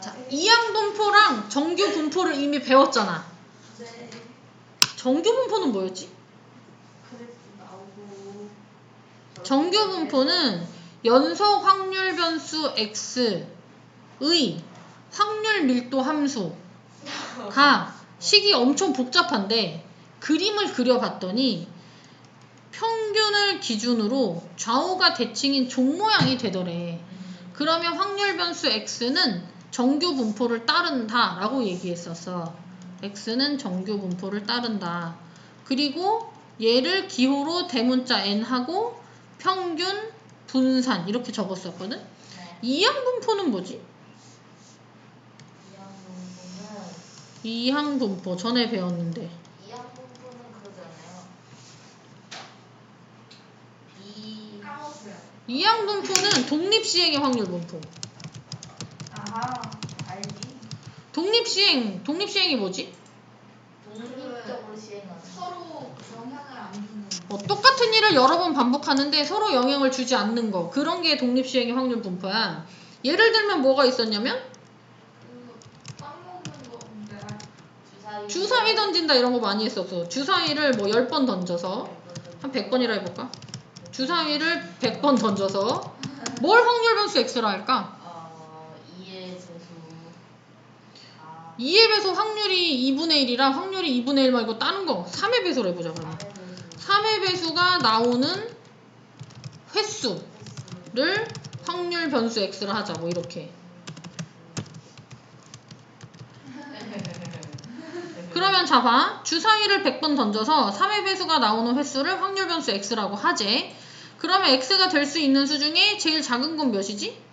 자, 이항 분포랑 정규 분포를 이미 배웠잖아. 네. 정규 분포는 뭐였지? 그래프 나오고. 정규 분포는 연속 확률 변수 x의 확률 밀도 함수가 식이 엄청 복잡한데 그림을 그려봤더니 평균을 기준으로 좌우가 대칭인 종 모양이 되더래. 그러면 확률 변수 x는 정규 분포를 따른다 라고 얘기했었어. x는 정규 분포를 따른다. 그리고 얘를 기호로 대문자 n하고 평균 분산 이렇게 적었었거든. 네. 이항 분포는 뭐지? 이항 분포는 이항 분포 전에 배웠는데 이항 분포는 그거잖아요. 비 까먹었어요. 이항 분포는 독립 시행의 확률 분포. 알지. 독립 시행 독립 시행이 뭐지? 독립적으로 시행하는. 서로 영향을 안 주는. 어, 똑같은 일을 여러 번 반복하는데 서로 영향을 주지 않는 거 그런 게 독립 시행의 확률 분포야. 예를 들면 뭐가 있었냐면 그 건데. 주사위. 주사위 던진다 이런 거 많이 했었어. 주사위를 뭐 10번 던져서 한 100번이라 해볼까? 주사위를 100번 던져서 뭘 확률 변수 x라 할까? 어 2의 제수. 아. 2의 배수 확률이 2분의 1이라 확률이 2분의 1 말고 다른 거. 3의 배수로 해보자 그러면. 3의 배수가 나오는 횟수를 확률 변수 x라 하자 뭐 이렇게. 그러면 잡아 주사위를 100번 던져서 3의 배수가 나오는 횟수를 확률 변수 x라고 하재 그러면 x가 될 수 있는 수 중에 제일 작은 건 몇이지?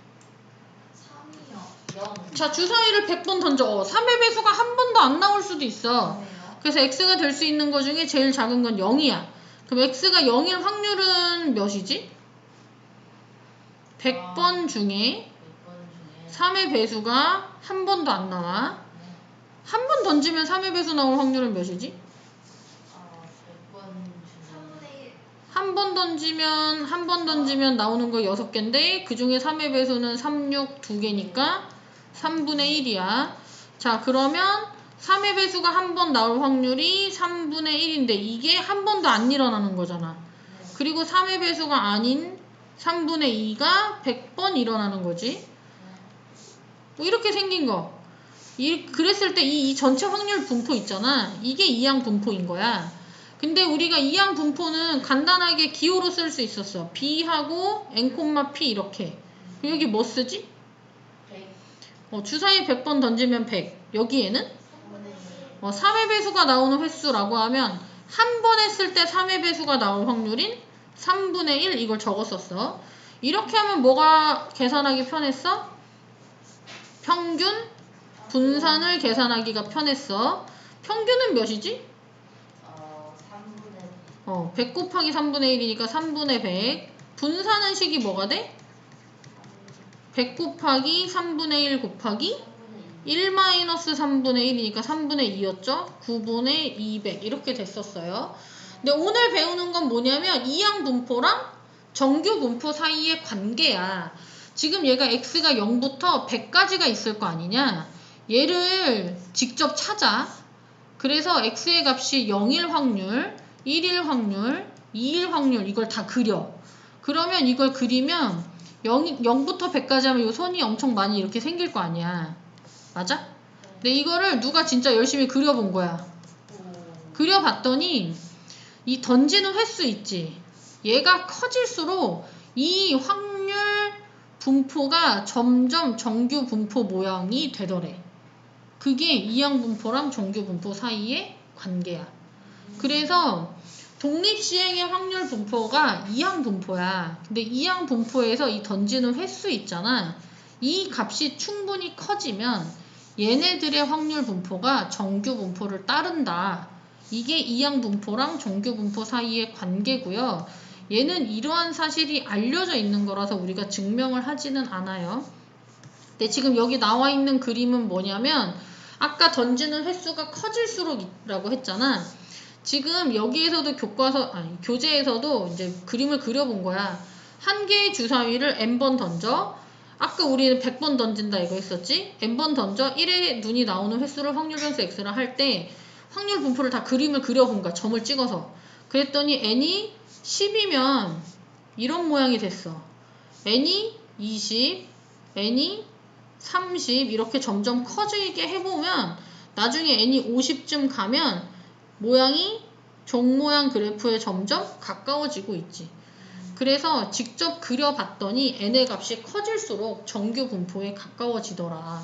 3이요. 0. 자 주사위를 100번 던져 어, 3의 배수가 한 번도 안 나올 수도 있어. 그래서 x가 될 수 있는 것 중에 제일 작은 건 0이야. 그럼 x가 0일 확률은 몇이지? 100번 중에 100번 중에 3의 배수가 한 번도 안 나와. 네. 한번 던지면 3의 배수 나올 확률은 몇이지? 어 100번 중에 3분의 1. 한번 던지면 한 번 던지면 나오는 거 6개인데 그 중에 3의 배수는 3, 6, 2개니까 3분의 1이야. 자 그러면 3의 배수가 한 번 나올 확률이 3분의 1인데 이게 한 번도 안 일어나는 거잖아. 그리고 3의 배수가 아닌 3분의 2가 100번 일어나는 거지. 뭐 이렇게 생긴 거. 이, 그랬을 때 이 전체 확률 분포 있잖아. 이게 이항 분포인 거야. 근데 우리가 이항 분포는 간단하게 기호로 쓸 수 있었어. B하고 N, P 이렇게. 여기 뭐 쓰지? 100. 어, 주사위 100번 던지면 100. 여기에는 3분의 1. 어, 3의 배수가 나오는 횟수라고 하면 한 번 했을 때 3의 배수가 나올 확률인 3분의 1 이걸 적었었어. 이렇게 하면 뭐가 계산하기 편했어? 평균 분산을 계산하기가 편했어. 평균은 몇이지? 어 3분의 어, 100 곱하기 3분의 1이니까 3분의 100. 분산은 식이 뭐가 돼? 100 곱하기 3분의 1 곱하기 3분의 2. 1 마이너스 3분의 1이니까 3분의 2였죠? 9분의 200 이렇게 됐었어요. 근데 오늘 배우는 건 뭐냐면 이항 분포랑 정규 분포 사이의 관계야. 지금 얘가 x가 0부터 100까지가 있을 거 아니냐? 얘를 직접 찾아. 그래서 x의 값이 0일 확률, 1일 확률, 2일 확률 이걸 다 그려. 그러면 이걸 그리면 0, 0부터 100까지 하면 이 선이 엄청 많이 이렇게 생길 거 아니야. 맞아? 근데 이거를 누가 진짜 열심히 그려본 거야. 오. 그려봤더니 이 던지는 횟수 있지. 얘가 커질수록 이 확률 분포가 점점 정규 분포 모양이 되더래. 그게 이항 분포랑 정규 분포 사이의 관계야. 그래서 독립 시행의 확률 분포가 이항 분포야. 근데 이항 분포에서 이 던지는 횟수 있잖아. 이 값이 충분히 커지면 얘네들의 확률 분포가 정규 분포를 따른다. 이게 이항 분포랑 정규 분포 사이의 관계고요. 얘는 이러한 사실이 알려져 있는 거라서 우리가 증명을 하지는 않아요. 근데 지금 여기 나와 있는 그림은 뭐냐면 아까 던지는 횟수가 커질수록이라고 했잖아. 지금 여기에서도 교과서 아니 교재에서도 이제 그림을 그려본 거야. 한 개의 주사위를 n번 던져 아까 우리는 100번 던진다 이거 했었지? n번 던져 1에 눈이 나오는 횟수를 확률 변수 x라 할 때 확률 분포를 다 그림을 그려본 거야. 점을 찍어서. 그랬더니 n이 10이면 이런 모양이 됐어. n이 20, n이 30 이렇게 점점 커지게 해보면 나중에 n이 50쯤 가면 모양이 종 모양 그래프에 점점 가까워지고 있지. 그래서 직접 그려봤더니 n의 값이 커질수록 정규 분포에 가까워지더라.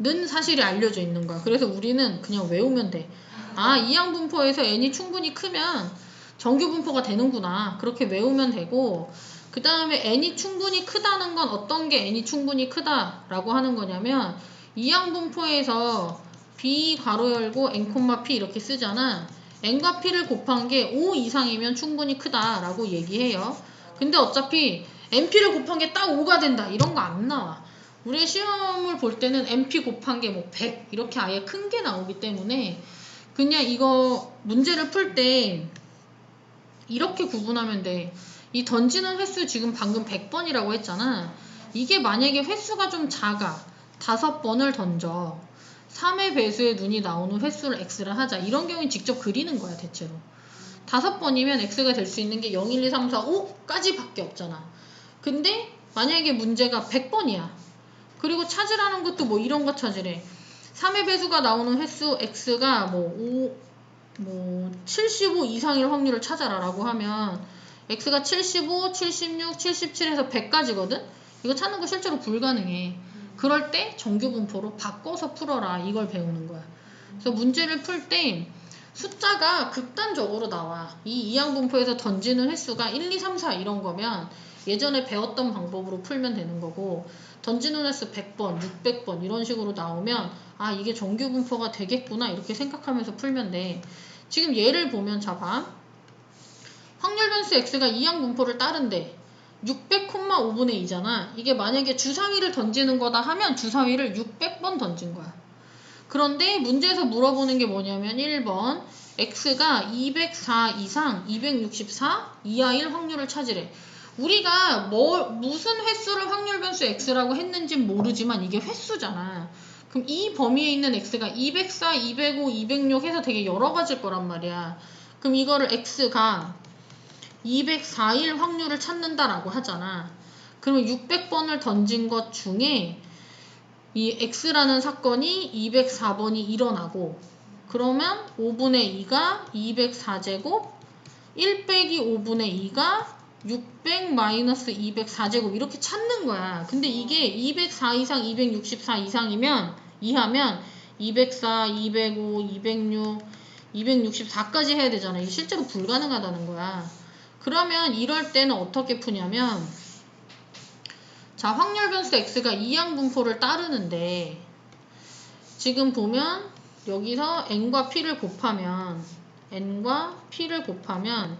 는 사실이 알려져 있는 거야. 그래서 우리는 그냥 외우면 돼. 아, 이항 분포에서 n이 충분히 크면 정규 분포가 되는구나. 그렇게 외우면 되고, 그 다음에 n이 충분히 크다는 건 어떤 게 n이 충분히 크다라고 하는 거냐면, 이항 분포에서 b 괄호 열고 n, p 이렇게 쓰잖아. n과 p를 곱한 게 5 이상이면 충분히 크다라고 얘기해요. 근데 어차피 np를 곱한 게 딱 5가 된다. 이런 거 안 나와. 우리 시험을 볼 때는 np 곱한 게 뭐 100 이렇게 아예 큰 게 나오기 때문에 그냥 이거 문제를 풀 때 이렇게 구분하면 돼. 이 던지는 횟수 지금 방금 100번이라고 했잖아. 이게 만약에 횟수가 좀 작아. 다섯 번을 던져. 3의 배수의 눈이 나오는 횟수를 x를 하자. 이런 경우는 직접 그리는 거야, 대체로. 다섯 번이면 x가 될 수 있는 게 0, 1, 2, 3, 4, 5까지 밖에 없잖아. 근데 만약에 문제가 100번이야. 그리고 찾으라는 것도 뭐 이런 거 찾으래. 3의 배수가 나오는 횟수 x가 뭐 5, 뭐 75 이상일 확률을 찾아라라고 하면 x가 75, 76, 77에서 100까지거든? 이거 찾는 거 실제로 불가능해. 그럴 때 정규 분포로 바꿔서 풀어라. 이걸 배우는 거야. 그래서 문제를 풀 때 숫자가 극단적으로 나와. 이 이항 분포에서 던지는 횟수가 1, 2, 3, 4 이런 거면 예전에 배웠던 방법으로 풀면 되는 거고 던지는 횟수 100번, 600번 이런 식으로 나오면 아 이게 정규 분포가 되겠구나 이렇게 생각하면서 풀면 돼. 지금 예를 보면 잡아. 확률 변수 x가 이항 분포를 따른대. 600,5분의 2잖아. 이게 만약에 주사위를 던지는 거다 하면 주사위를 600번 던진 거야. 그런데 문제에서 물어보는 게 뭐냐면 1번 x가 204 이상 264 이하일 확률을 찾으래. 우리가 뭐 무슨 횟수를 확률 변수 x라고 했는지 모르지만 이게 횟수잖아. 그럼 이 범위에 있는 x가 204, 205, 206 해서 되게 여러 가지일 거란 말이야. 그럼 이거를 x가 204일 확률을 찾는다라고 하잖아. 그러면 600번을 던진 것 중에 이 x라는 사건이 204번이 일어나고 그러면 5분의 2가 204제곱 1 빼기 5분의 2가 600 마이너스 204제곱 이렇게 찾는 거야. 근데 이게 204 이상 264 이상이면 이하면 204, 205, 206, 264까지 해야 되잖아. 이게 실제로 불가능하다는 거야. 그러면 이럴 때는 어떻게 푸냐면 자 확률 변수 x가 이항 분포를 따르는데 지금 보면 여기서 n과 p를 곱하면 n과 p를 곱하면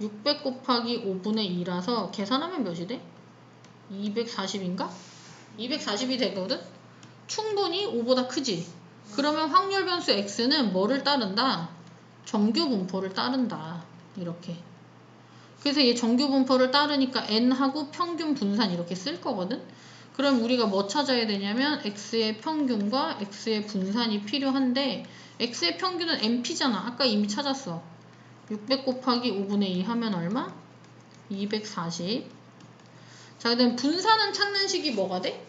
600 곱하기 5분의 2라서 계산하면 몇이 돼? 240인가? 240이 되거든? 충분히 5보다 크지? 그러면 확률 변수 x는 뭐를 따른다? 정규 분포를 따른다. 이렇게. 그래서 얘 정규 분포를 따르니까 n하고 평균 분산 이렇게 쓸 거거든. 그럼 우리가 뭐 찾아야 되냐면 x의 평균과 x의 분산이 필요한데 x의 평균은 np잖아. 아까 이미 찾았어. 600 곱하기 5분의 2 하면 얼마? 240. 자, 그다음 분산은 찾는 식이 뭐가 돼?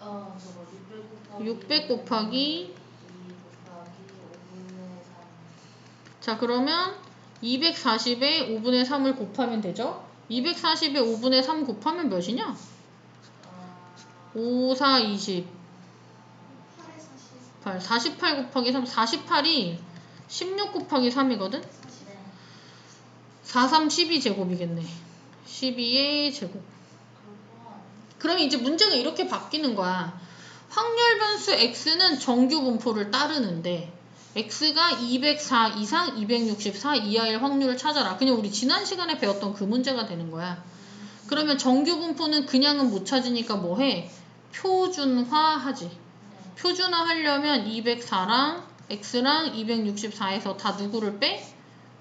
어 저거 600 곱하기 600 곱하기 2 곱하기 5분의 3 자, 그러면 240에 5분의 3을 곱하면 되죠? 240에 5분의 3 곱하면 몇이냐? 어, 5, 4, 20. 8에 40, 48. 48 곱하기 3. 48이 16 곱하기 3이거든? 40. 네 4, 3, 12 제곱이겠네. 12의 제곱. 그럼 이제 문제가 이렇게 바뀌는 거야. 확률 변수 x는 정규 분포를 따르는데 x가 204 이상 264 이하일 확률을 찾아라. 그냥 우리 지난 시간에 배웠던 그 문제가 되는 거야. 그러면 정규 분포는 그냥은 못 찾으니까 뭐 해? 표준화 하지. 네 표준화 하려면 204랑 x랑 264에서 다 누구를 빼?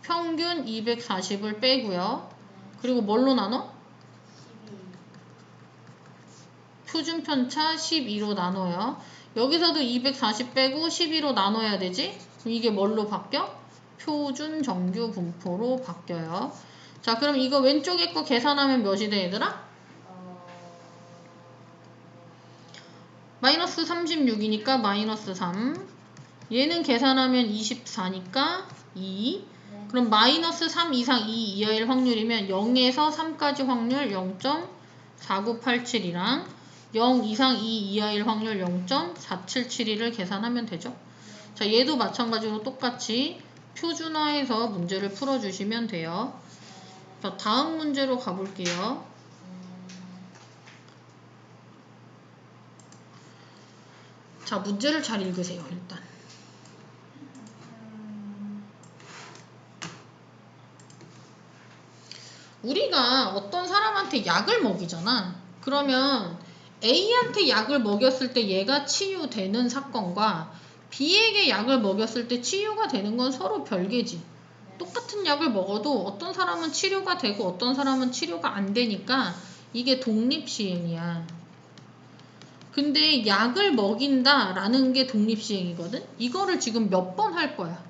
평균 240을 빼고요. 그리고 뭘로 나눠? 표준 편차 12로 나눠요. 여기서도 240 빼고 12로 나눠야 되지? 이게 뭘로 바뀌어? 표준 정규 분포로 바뀌어요. 자, 그럼 이거 왼쪽에 거 계산하면 몇이 돼, 얘들아? 어, 마이너스 36이니까 마이너스 3. 얘는 계산하면 24니까 2. 네. 그럼 마이너스 3 이상 2 이하일 확률이면 0에서 3까지 확률 0.4987이랑 0 이상 2 이하일 확률 0.4772를 계산하면 되죠. 자, 얘도 마찬가지로 똑같이 표준화해서 문제를 풀어주시면 돼요. 자, 다음 문제로 가볼게요. 음, 자, 문제를 잘 읽으세요, 일단. 음, 우리가 어떤 사람한테 약을 먹이잖아. 그러면 A한테 약을 먹였을 때 얘가 치유되는 사건과 B에게 약을 먹였을 때 치유가 되는 건 서로 별개지. 네. 똑같은 약을 먹어도 어떤 사람은 치료가 되고 어떤 사람은 치료가 안 되니까 이게 독립시행이야. 근데 약을 먹인다 라는 게 독립시행이거든? 이거를 지금 몇 번 할 거야?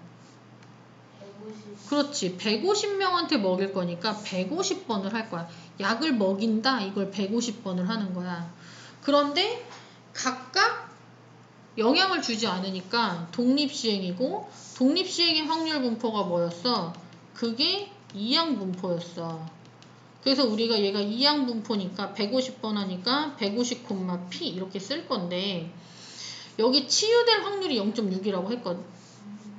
150 그렇지. 150명한테 먹일 거니까 150번을 할 거야. 약을 먹인다. 이걸 150번을 하는 거야. 그런데 각각 영향을 주지 않으니까 독립시행이고 독립시행의 확률 분포가 뭐였어? 그게 이항 분포였어. 그래서 우리가 얘가 이항 분포니까 150번 하니까 150, P 이렇게 쓸 건데 여기 치유될 확률이 0.6이라고 했거든.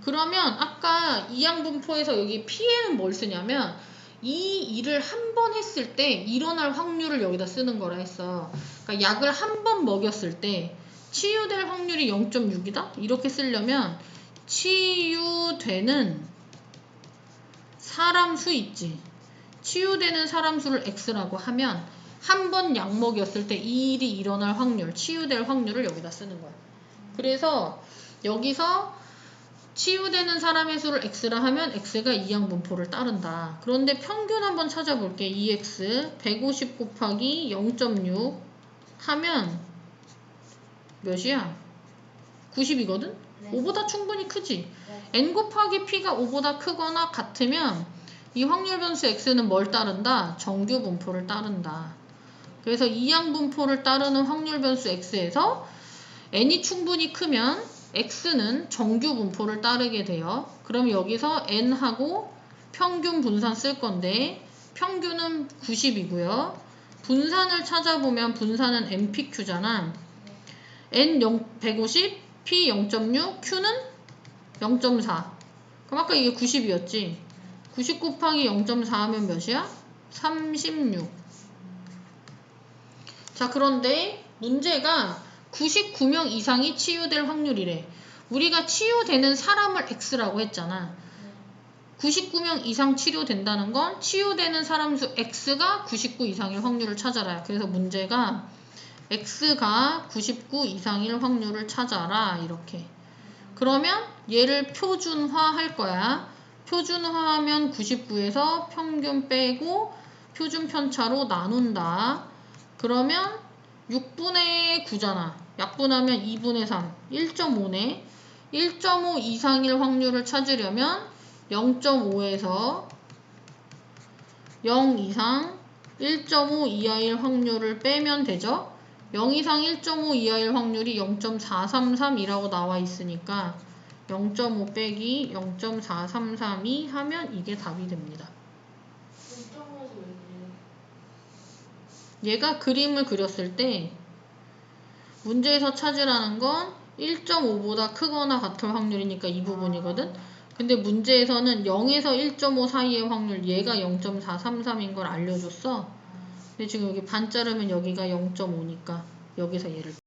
그러면 아까 이항 분포에서 여기 P에는 뭘 쓰냐면 이 일을 한 번 했을 때 일어날 확률을 여기다 쓰는 거라 했어. 그러니까 약을 한 번 먹였을 때 치유될 확률이 0.6이다? 이렇게 쓰려면 치유되는 사람 수 있지. 치유되는 사람 수를 X라고 하면 한 번 약 먹였을 때 이 일이 일어날 확률, 치유될 확률을 여기다 쓰는 거야. 그래서 여기서 치유되는 사람의 수를 x라 하면 x가 이항 분포를 따른다. 그런데 평균 한번 찾아볼게. 2x 150 곱하기 0.6 하면 몇이야? 90이거든? 네. 5보다 충분히 크지? 네. n 곱하기 p가 5보다 크거나 같으면 이 확률 변수 x는 뭘 따른다? 정규 분포를 따른다. 그래서 이항 분포를 따르는 확률 변수 x에서 n이 충분히 크면 x는 정규 분포를 따르게 돼요. 그럼 여기서 n하고 평균 분산 쓸 건데 평균은 90이고요. 분산을 찾아보면 분산은 npq잖아. n 0, 150, p 0.6, q는 0.4. 그럼 아까 이게 90이었지. 90 곱하기 0.4 하면 몇이야? 36. 자, 그런데 문제가 99명 이상이 치유될 확률이래. 우리가 치유되는 사람을 X라고 했잖아. 99명 이상 치료된다는 건 치유되는 사람 수 X가 99 이상일 확률을 찾아라. 그래서 문제가 X가 99 이상일 확률을 찾아라. 이렇게. 그러면 얘를 표준화 할 거야. 표준화하면 99에서 평균 빼고 표준 편차로 나눈다. 그러면 6분의 9잖아. 약분하면 2분의 3, 1.5네. 1.5 이상일 확률을 찾으려면 0.5에서 0 이상 1.5 이하일 확률을 빼면 되죠. 0 이상 1.5 이하일 확률이 0.433이라고 나와 있으니까 0.5 빼기 0.433이 하면 이게 답이 됩니다. 0.5에서 왜 그래요? 얘가 그림을 그렸을 때 문제에서 찾으라는 건 1.5보다 크거나 같을 확률이니까 이 부분이거든. 근데 문제에서는 0에서 1.5 사이의 확률 얘가 0.433인 걸 알려줬어. 근데 지금 여기 반 자르면 여기가 0.5니까 여기서 얘를